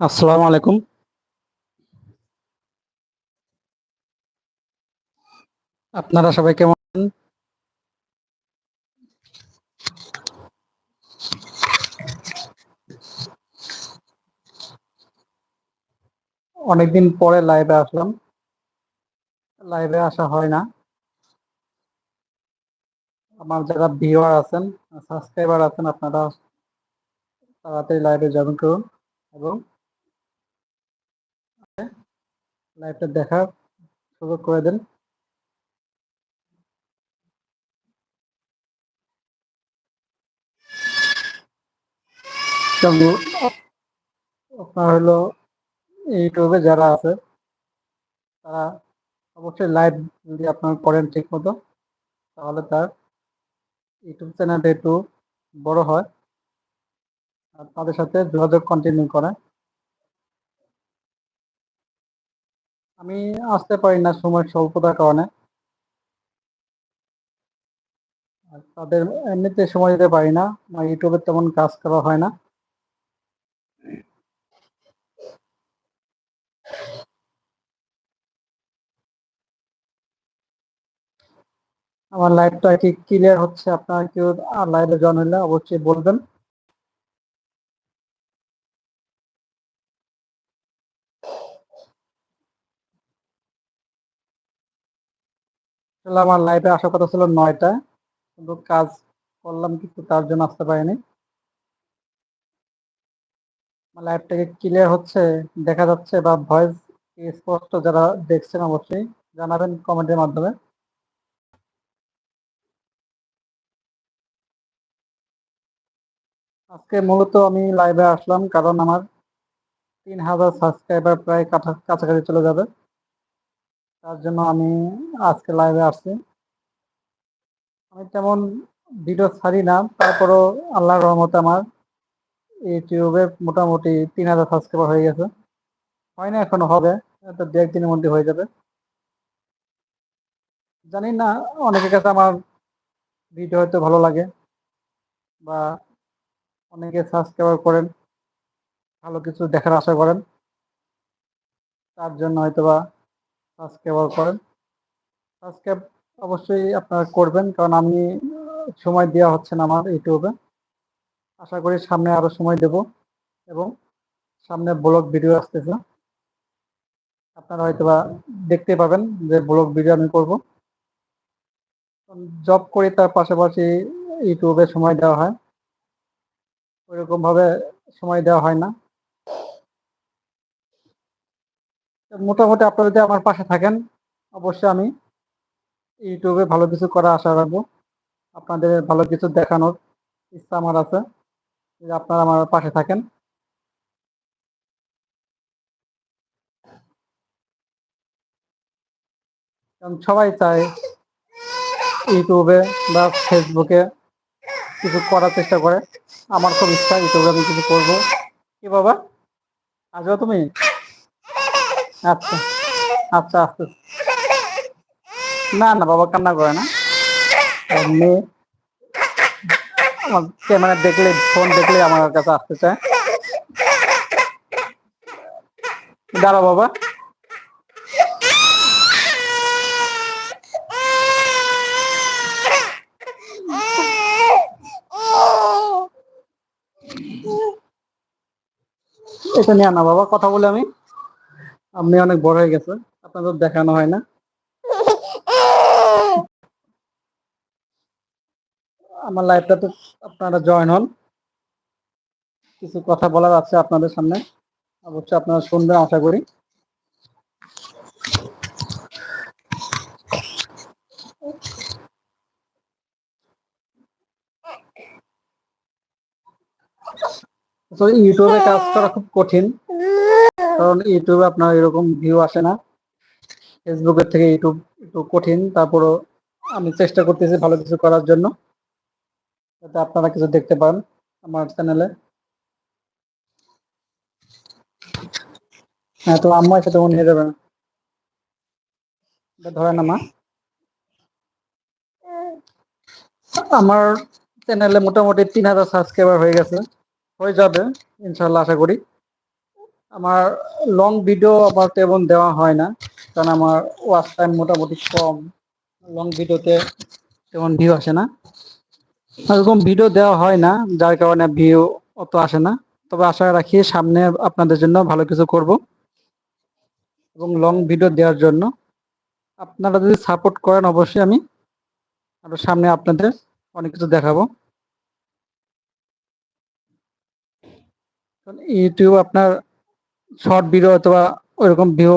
আসসালামু আলাইকুম আপনারা সবাই কেমন? অনেকদিন পরে লাইভে আসলাম লাইভে আসা হয় না। আমার যারা ভিউয়ার আছেন সাবস্ক্রাইবার আছেন, আপনারা তাড়াতাড়ি লাইভে জয়েন করুন এবং লাইভটা দেখার সুযোগ করে দেন। আপনার হলো ইউটিউবে যারা আছে, তারা অবশ্যই লাইভ যদি আপনার করেন ঠিক মতো তাহলে তার ইউটিউব চ্যানেলটা একটু বড় হয়। আর তাদের সাথে যোগাযোগ কন্টিনিউ করে আমি আসতে পারি না সময় স্বল্পতার কারণে। আর তাদের এমনিতে সময় দিতে পারি না, আমার ইউটিউবে তেমন কাজ করা হয় না। আমার লাইভটা কি ক্লিয়ার হচ্ছে? আপনার কেউ লাইভে জয়েন হলে অবশ্যই বলবেন। আমার লাইভে আসার কথা ছিল নয়টা। কিন্তু কাজ করলাম কিন্তু তার জন্য আসতে পারিনি। আমার লাইভটাকে ক্লিয়ার হচ্ছে? দেখা যাচ্ছে বা ভয়েস স্পষ্ট? যারা দেখছেন অবশ্যই জানাবেন কমেন্টের মাধ্যমে। আজকে মূলত আমি লাইভে আসলাম কারণ আমার তিন হাজার সাবস্ক্রাইবার প্রায় কাছা- কাছাকাছি চলে যাবে। তার জন্য আমি আজকে লাইভে আসছি। আমি তেমন ভিডিও ছাড়ি না, তারপরও আল্লাহর রহমতে আমার ইউটিউবে মোটামুটি তিন হাজার সাবস্ক্রাইবার হয়ে গেছে। হয় না এখনও, হবে। তো দু একদিনের মধ্যে হয়ে যাবে। জানি না, অনেকের কাছে আমার ভিডিও হয়তো ভালো লাগে বা অনেকে সাবস্ক্রাইবার করেন, ভালো কিছু দেখার আশা করেন, তার জন্য হয়তো বা সাবস্ক্রাইবার করেন। সাবস্ক্রাইব অবশ্যই আপনারা করবেন, কারণ আমি সময় দেওয়া হচ্ছে না আমার ইউটিউবে। আশা করি সামনে আরও সময় দেব, এবং সামনে ব্লগ ভিডিও আসতেছে। আপনারা হয়তো বা দেখতে পাবেন যে ব্লগ ভিডিও আমি করব। জব করি তার পাশাপাশি ইউটিউবে সময় দেওয়া হয়। ওইরকম ভাবে সময় দেওয়া হয় না। মোটামুটি আপনারা যদি আমার পাশে থাকেন, অবশ্যই আমি ইউটিউবে ভালো কিছু করা আশা রাখব। আপনাদের ভালো কিছু দেখানোর ইচ্ছা আমার আছে, যদি আপনারা আমার পাশে থাকেন। সবাই চায় ইউটিউবে বা ফেসবুকে কিছু করার চেষ্টা করে। আমার খুব ইচ্ছা, ইউটিউবে আমি কিছু করব। কি বাবা? আসবে তুমি? আচ্ছা আচ্ছা আচ্ছা। না না, বাবা কান্না করে না। এমনি আমার ক্যামেরা দেখলে, ফোন দেখলে আমার কাছে আসতে চায়। দাঁড়া বাবা। এটা নিয়ে আনা বাবা, কথা বলে আমি। আপনি অনেক বড় হয়ে গেছে আপনাদের দেখানো হয় না। আমার লাইফটাতে আপনারা জয়েন হন। কিছু কথা বলার আছে আপনাদের সামনে। অবশ্যই আপনারা শুনবেন, আশা করি। তো ইউটিউবে কাজ করা খুব কঠিন। কারণ ইউটিউবে আপনার এরকম ভিউ আসে না। ফেসবুকের থেকে ইউটিউব একটু কঠিন। তারপরও আমি চেষ্টা করতেছি ভালো কিছু করার জন্য। যাতে আপনারা কিছু দেখতে পান আমার চ্যানেলে হ্যাঁ তো আম্মা সাথে মনে হয়ে যাবে না। এটা ধরে আমার চ্যানেলে মোটামুটি তিন হাজার সাবস্ক্রাইবার হয়ে গেছে। হয়ে যাবে ইনশাল্লাহ আশা করি। আমার লং ভিডিও আবার তেমন দেওয়া হয় না, কারণ আমার ওয়াচ টাইম মোটামুটি কম। লং ভিডিওতে তেমন ভিউ আসে না। এরকম ভিডিও দেওয়া হয় না, যার কারণে ভিউ অত আসে না। তবে আশা রাখি সামনে আপনাদের জন্য ভালো কিছু করব। এবং লং ভিডিও দেওয়ার জন্য আপনারা যদি সাপোর্ট করেন অবশ্যই আমি আরও সামনে আপনাদের অনেক কিছু দেখাবো। ইউটিউব আপনার শর্ট ভিডিও অথবা ওইরকম ভিউ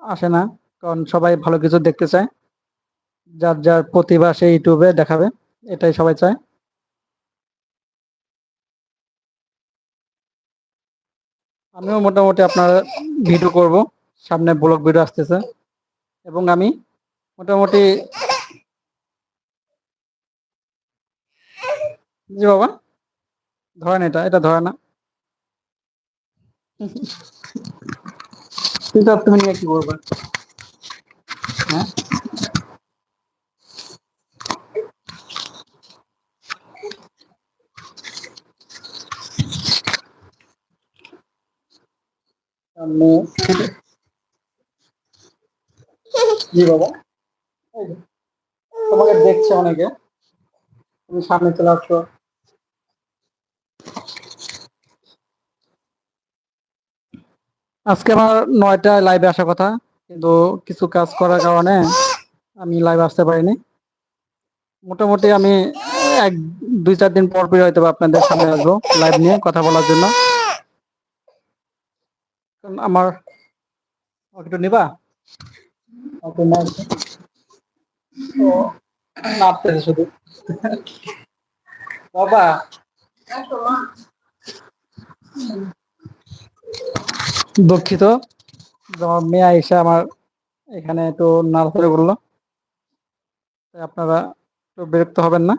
আসে না, কারণ সবাই ভালো কিছু দেখতে চায়। যার যার প্রতিভা সে ইউটিউবে দেখাবে, এটাই সবাই চায়। আমিও মোটামুটি আপনার ভিডিও করব, সামনে ব্লগ ভিডিও আসতেছে। এবং আমি মোটামুটি জি বাবা, ধরেন এটা এটা ধরে না। কিন্তু তুমি নিয়ে কি করবে হ্যাঁ জি বাবা তোমাকে দেখছে অনেকে। তুমি সামনে চলে আসছো আজকে আমার নয়টায় লাইভে আসার কথা, কিন্তু কিছু কাজ করার কারণে আমি লাইভ আসতে পারিনি। মোটামুটি আমি এক, দুই, চার দিন পর পর হয়তো আপনাদের সামনে আসব লাইভ নিয়ে কথা বলার জন্য। আমার একটু নিবা? শুধু। বাবা। দুঃখিত। আমার মেয়ে আইসা আমার এখানে একটু নাড়াচাড়ি বলল আপনারা একটু বিরক্ত হবেন না।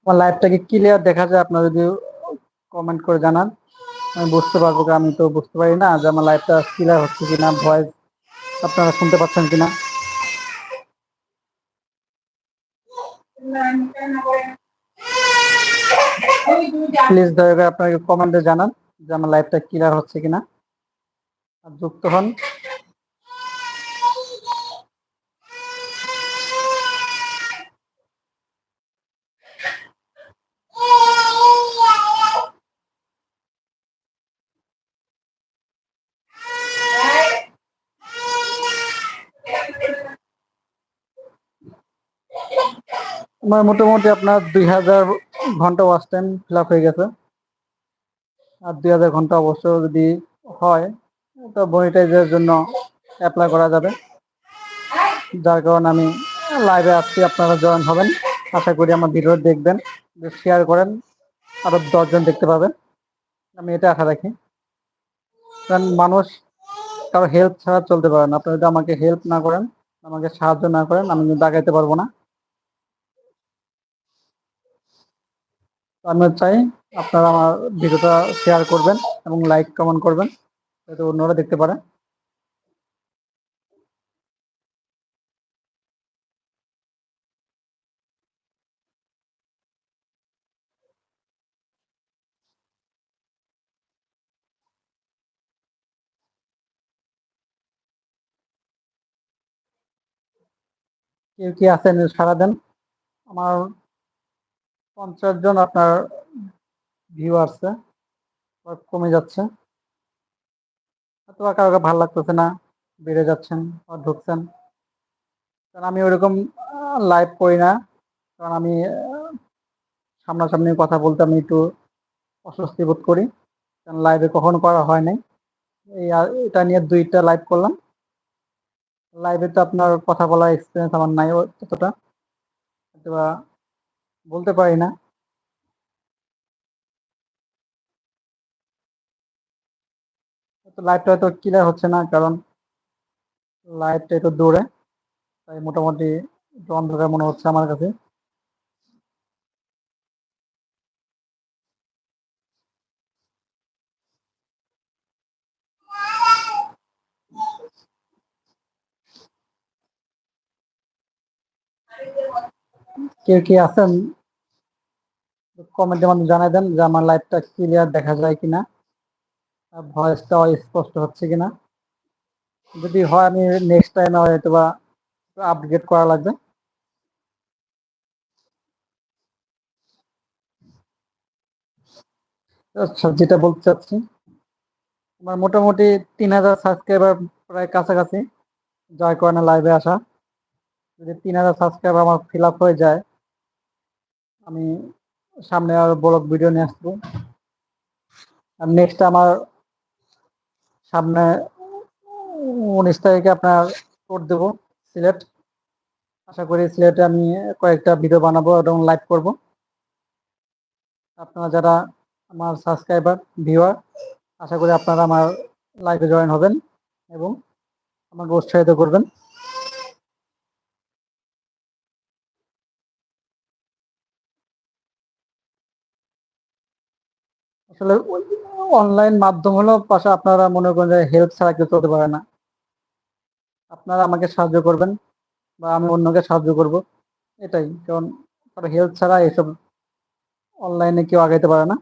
আমার লাইভটাকে ক্লিয়ার দেখা যায়, আপনারা যদি কমেন্ট করে জানান। আমি বুঝতে পারব আমি তো বুঝতে পারি না যে আমার লাইভটা ক্লিয়ার হচ্ছে কিনা ভয়েস আপনারা শুনতে পাচ্ছেন কিনা? প্লিজ দয়া করে আপনাকে কমেন্টে জানান যে আমার লাইভটা ক্লিয়ার হচ্ছে কিনা। আর যুক্ত হন। আমার মোটামুটি আপনার দুই হাজার ঘণ্টা ওয়াচ টাইম ফিল আপ হয়ে গেছে। আর দুই হাজার ঘণ্টা অবশ্য যদি হয়, তো মনিটাইজের জন্য অ্যাপ্লাই করা যাবে। যার কারণে আমি লাইভে আসছি আপনারা জয়েন হবেন। আশা করি আমার ভিডিও দেখবেন শেয়ার করেন, আরও দশজন দেখতে পাবেন। আমি এটা আশা রাখি। কারণ মানুষ কারও হেল্প ছাড়া চলতে পারে না। আপনারা যদি আমাকে হেল্প না করেন, আমাকে সাহায্য না করেন, আমি কিন্তু আগাইতে পারব না। আমি চাই আপনারা আমার ভিডিওটা শেয়ার করবেন এবং লাইক কমেন্ট করবেন, যাতে অন্যরা দেখতে পারে। কেউ কি আছেন? সারা দেন। আমার পঞ্চাশ জন আপনার ভিউ আসছে কমে যাচ্ছে। অথবা কারও ভালো লাগতেছে না, বেড়ে যাচ্ছেন বা ঢুকছেন। কারণ আমি ওইরকম লাইভ করি না। কারণ আমি সামনাসামনি কথা বলতে আমি একটু অস্বস্তি বোধ করি। কারণ লাইভে কখনো করা হয় নাই। এই এটা নিয়ে দুইটা লাইভ করলাম। লাইভে তো আপনার কথা বলার এক্সপিরিয়েন্স আমার নাই ততটা অথবা বলতে পারি না। তো লাইভটা হয়তো ক্লিয়ার হচ্ছে না, কারণ লাইটটা একটু দূরে, তাই মোটামুটি একটু অন্ধকার মনে হচ্ছে আমার কাছে। কে কি আছেন? কমেন্টের মাধ্যমে জানাই দেন যে আমার লাইভটা ক্লিয়ার দেখা যায় কিনা ভয়েসটা স্পষ্ট হচ্ছে কিনা। যদি হয় আমি নেক্সট টাইম হয়তো বা আপডেট করা লাগবে। আচ্ছা যেটা বলতে চাচ্ছি, আমার মোটামুটি তিন হাজার সাবস্ক্রাইবার প্রায় কাছাকাছি জয় করে না লাইভে আসা। যদি তিন হাজার সাবস্ক্রাইবার আমার ফিল আপ হয়ে যায় আমি সামনে আর ব্লগ ভিডিও নিয়ে আসব। আর নেক্সট আমার সামনে উনিশ তারিখে আপনার টোট দেব সিলেট। আশা করি সিলেটে আমি কয়েকটা ভিডিও বানাবো এবং লাইভ করব। আপনারা যারা আমার সাবস্ক্রাইবার ভিউয়ার আশা করি আপনারা আমার লাইভে জয়েন হবেন এবং আমাকে উৎসাহিত করবেন। আসলে অনলাইন মাধ্যম হলো পাশে আপনারা মনে করেন যে হেল্প ছাড়া কেউ চলতে পারে না। আপনারা আমাকে সাহায্য করবেন বা আমি অন্যকে সাহায্য করব, এটাই। কারণ হেল্প ছাড়া এসব অনলাইনে কেউ আগাইতে পারে না।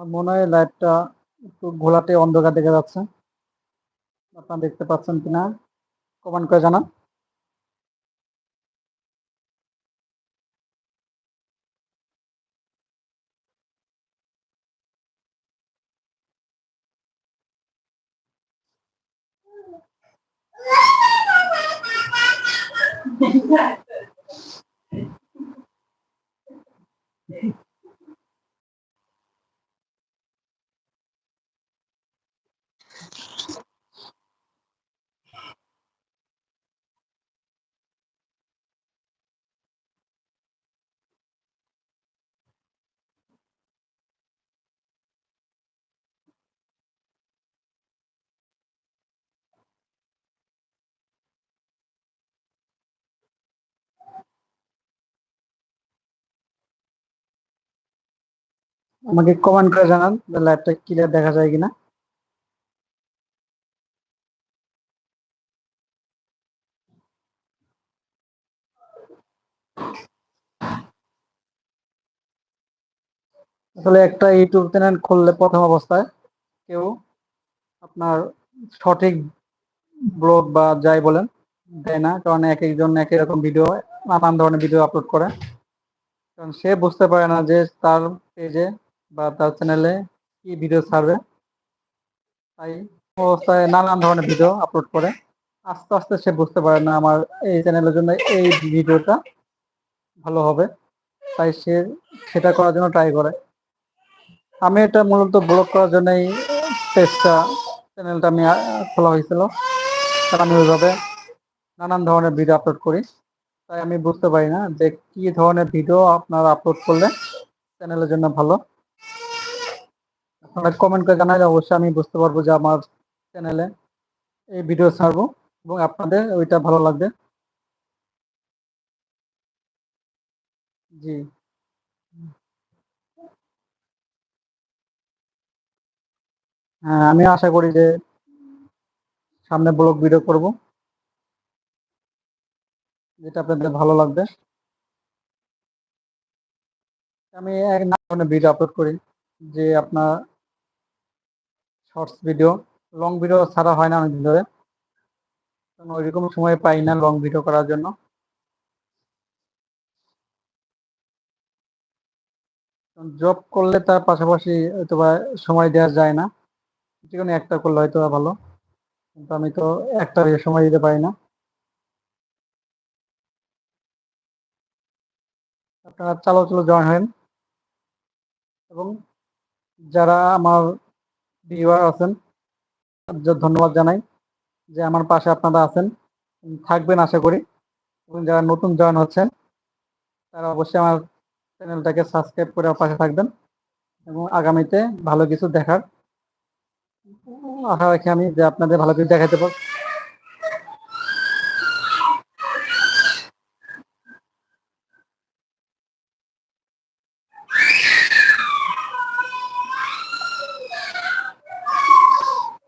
আমার মনে হয় লাইটটা একটু ঘোলাটে অন্ধকার দেখা যাচ্ছে। আপনারা দেখতে পাচ্ছেন কিনা? কমেন্ট করে জানান। আমাকে কমেন্ট করে জানান লাইভটা ক্লিয়ার দেখা যায় কিনা। আসলে একটা ইউটিউব চ্যানেল খুললে প্রথম অবস্থায় কেউ আপনার সঠিক ব্লগ বা যাই বলেন, দেয় না। কারণ এক একজন এক রকম ভিডিও নানান ধরনের ভিডিও আপলোড করে। কারণ সে বুঝতে পারে না যে তার পেজে বা তার চ্যানেলে কি ভিডিও ছাড়বে? তাই অবস্থায় নানান ধরনের ভিডিও আপলোড করে। আস্তে আস্তে সে বুঝতে পারে না আমার এই চ্যানেলের জন্য এই ভিডিওটা ভালো হবে। তাই সে সেটা করার জন্য ট্রাই করে। আমি এটা মূলত ব্লগ করার জন্যই পেজটা চ্যানেলটা আমি খোলা হয়েছিল। কারণ আমি ওইভাবে নানান ধরনের ভিডিও আপলোড করি। তাই আমি বুঝতে পারি না যে কি ধরনের ভিডিও আপনারা আপলোড করলে চ্যানেলের জন্য ভালো। কমেন্ট করে জানালে অবশ্যই আমি বুঝতে পারব যে আমার চ্যানেলে এই ভিডিও ছাড়বো এবং আপনাদের ওইটা ভালো লাগবে। জি। হ্যাঁ আমি আশা করি যে সামনে ব্লগ ভিডিও করব। যেটা আপনাদের ভালো লাগবে। আমি এক ধরনের ভিডিও আপলোড করি যে আপনার শর্টস ভিডিও লং ভিডিও ছাড়া হয় না অনেকদিন ধরে। ওইরকম সময় পাই না লং ভিডিও করার জন্য। জব করলে তার পাশাপাশি বা সময় দেওয়া যায় না। যে কোনো একটা করলে হয়তো ভালো। কিন্তু আমি তো একটা সময় দিতে পারি না। আপনারা চালো চলো জয়েন হন। এবং যারা আমার ভিউয়ার আছেন তাদের ধন্যবাদ জানাই যে আমার পাশে আপনারা আছেন। থাকবেন আশা করি। এবং যারা নতুন জয়েন হচ্ছেন, তারা অবশ্যই আমার চ্যানেলটাকে সাবস্ক্রাইব করে পাশে থাকবেন এবং আগামীতে ভালো কিছু দেখার আশা রাখি আমি যে আপনাদের ভালো কিছু দেখাতে পার